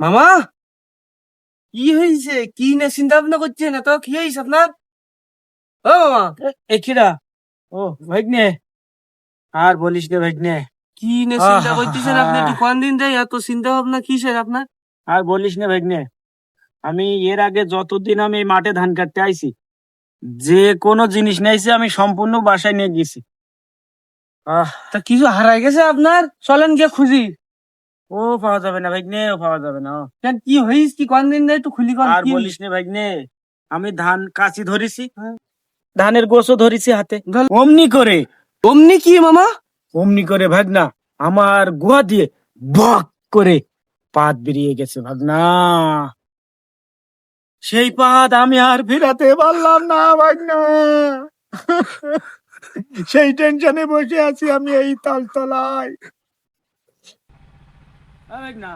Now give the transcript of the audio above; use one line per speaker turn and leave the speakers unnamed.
মামা কি না চিন্তা ভাবনা করছেন? কি আপনার? ও মামা
ও, ভাগ্নে। আর বলিস রে ভাগ্নে।
কি না চিন্তা করতেছেন আপনি? কোন দিন যাই, এত চিন্তা ভাবনা আপনার?
আর বলিস না ভাগ্নে, আমি এর আগে যতদিন আমি মাঠে ধান কাটতে আইছি, যে কোনো জিনিস নাইছে আমি সম্পূর্ণ বাসায় নিয়ে গেছি।
তা কিছু হারাই গেছে আপনার? চলেন গিয়ে খুঁজি।
ও পাওয়া যাবে না ভাগ্নে ও পাওয়া যাবে না
কেন কি হয়েছে কি কোন দিন যাই একটু খুলি
আর বলিস না ভাগ্নে আমি ধান কাচি ধরেছি।
হ্যাঁ।
ধানের গোছও ধরেছি হাতে। অমনি করে।
অমনি কি মামা?
অমনি করে ভাগনা আমার গুহা দিয়ে বক করে পাত বেরিয়ে গেছে ভাগনা। সেই পাত আমি আর ফেরাতে পারলাম না ভাগনা। সেই টেনশনে বসে আছি আমি এই তালতলায়। ভাগনা